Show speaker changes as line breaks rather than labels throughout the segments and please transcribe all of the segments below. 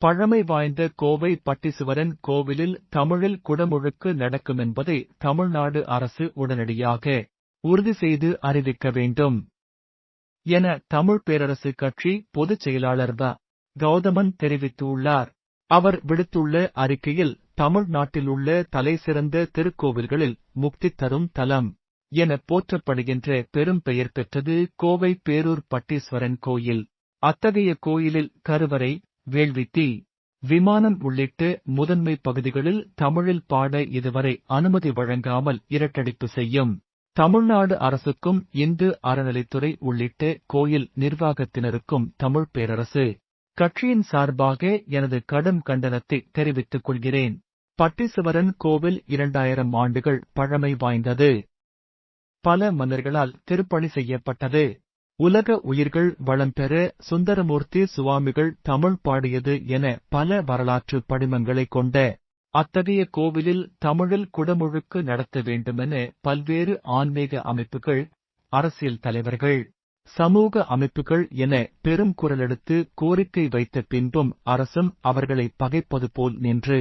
பழமை வாய்ந்த கோவை பட்டீசுவரன் கோவிலில் தமிழில் குடமுழுக்கு நடக்குமென்பதை தமிழ்நாடு அரசு உடனடியாக உறுதி செய்து அறிவிக்க வேண்டும் என தமிழ் பேரரசு கட்சி பொதுச் செயலாளர் வ. கௌதமன் தெரிவித்துள்ளார். அவர் விடுத்துள்ள அறிக்கையில் தமிழ்நாட்டிலுள்ள தலைசிறந்த திருக்கோவில்களில் முக்தி தரும் தலம் என போற்றப்படுகின்ற பெரும் பெயர் பெற்றது கோவை பேரூர் பட்டீஸ்வரன் கோயில். அத்தகைய கோயிலில் கருவறை, வேள்வித்தீ, விமானம் உள்ளிட்ட முதன்மை பகுதிகளில் தமிழில் பாட இதுவரை அனுமதி வழங்காமல் இரட்டடிப்பு செய்யும். தமிழ்நாடு அரசுக்கும் இந்து அறநிலைத்துறை உள்ளிட்ட கோயில் நிர்வாகத்தினருக்கும் தமிழ் பேரரசு கட்சியின் சார்பாக எனது கடும் கண்டனத்தை தெரிவித்துக் கொள்கிறேன். பட்டிசுவரன் கோவில் இரண்டாயிரம் ஆண்டுகள் பழமை வாய்ந்தது. பல மன்னர்களால் திருப்பணி செய்யப்பட்டது. உலக உயிர்கள் வளம் பெற சுந்தரமூர்த்தி சுவாமிகள் தமிழ் பாடியது என பல வரலாற்று படிமங்களை கொண்ட அத்தகைய கோவிலில் தமிழில் குடமுழுக்கு நடத்த வேண்டுமென பல்வேறு ஆன்மீக அமைப்புகள், அரசியல் தலைவர்கள், சமூக அமைப்புகள் என பெரும் குரலெடுத்து கோரிக்கை வைத்த பின்பும் அரசும் அவர்களை பகைப்பது போல் நின்று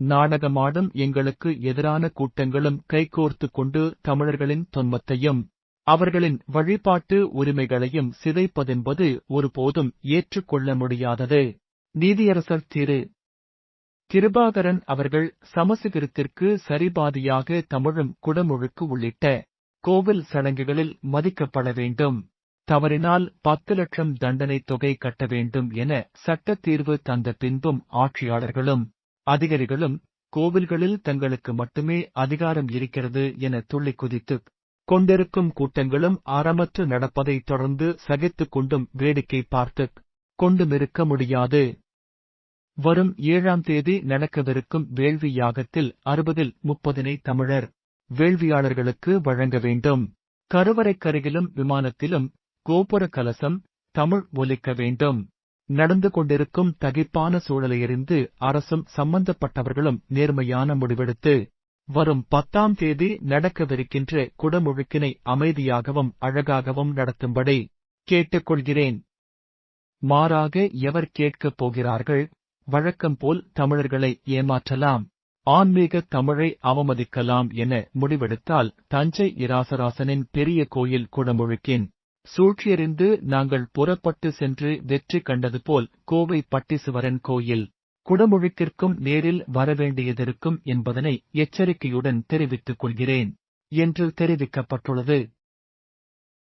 நாடகமாடும் எங்களுக்கு எதிரான கூட்டங்களும் கைகோர்த்துக் கொண்டு தமிழர்களின் தொன்மத்தையும் அவர்களின் வழிபாட்டு உரிமைகளையும் சிதைப்பதென்பது ஒருபோதும் ஏற்றுக்கொள்ள முடியாதது. நீதியரசர் திரு. கிருபாகரன் அவர்கள் சமசுகிருத்திற்கு சரிபாதியாக தமிழும் குடமுழுக்கு உள்ளிட்ட கோவில் சடங்குகளில் மதிக்கப்பட வேண்டும். தவறினால் பத்து லட்சம் தண்டனை தொகை கட்ட வேண்டும் என சட்ட தீர்வு தந்த பின்பும் ஆட்சியாளர்களும் அதிகாரிகளும் கோவில்களில் தங்களுக்கு மட்டுமே அதிகாரம் இருக்கிறது என துள்ளி குதித்துக் கொண்டிருக்கும் கூட்டங்களும் அறமற்று நடப்பதை தொடர்ந்து சகித்துக் கொண்டும் வேடிக்கை பார்த்துக் கொண்டுமிருக்க முடியாது. வரும் ஏழாம் தேதி நடக்கவிருக்கும் வேள்வி யாகத்தில் அறுபதில் முப்பதினை தமிழர் வேள்வியாளர்களுக்கு வழங்க வேண்டும். கருவறைக்கருகிலும் விமானத்திலும் கோபுர கலசம் தமிழ் ஒலிக்க வேண்டும். நடந்து கொண்டிருக்கும் தகிப்பான சூழலையறிந்து அரசும் சம்பந்தப்பட்டவர்களும் நேர்மையான முடிவெடுத்து வரும் பத்தாம் தேதி நடக்கவிருக்கின்ற குடமுழுக்கினை அமைதியாகவும் அழகாகவும் நடத்தும்படி கேட்டுக்கொள்கிறேன். மாறாக எவர் கேட்கப் போகிறார்கள் வழக்கம் போல் தமிழர்களை ஏமாற்றலாம். ஆன்மீக தமிழை அவமதிக்கலாம் என முடிவெடுத்தால் தஞ்சை இராசராசனின் பெரிய கோயில் குடமுழுக்கின் சூழ்ச்சியறிந்து நாங்கள் புறப்பட்டு சென்று வெற்றி கண்டது போல் கோவை பட்டீசுவரன் கோயில் குடமுழுக்கிற்கும் நேரில் வரவேண்டியதிருக்கும் என்பதனை எச்சரிக்கையுடன் தெரிவித்துக் கொள்கிறேன் என்று தெரிவிக்கப்பட்டுள்ளது.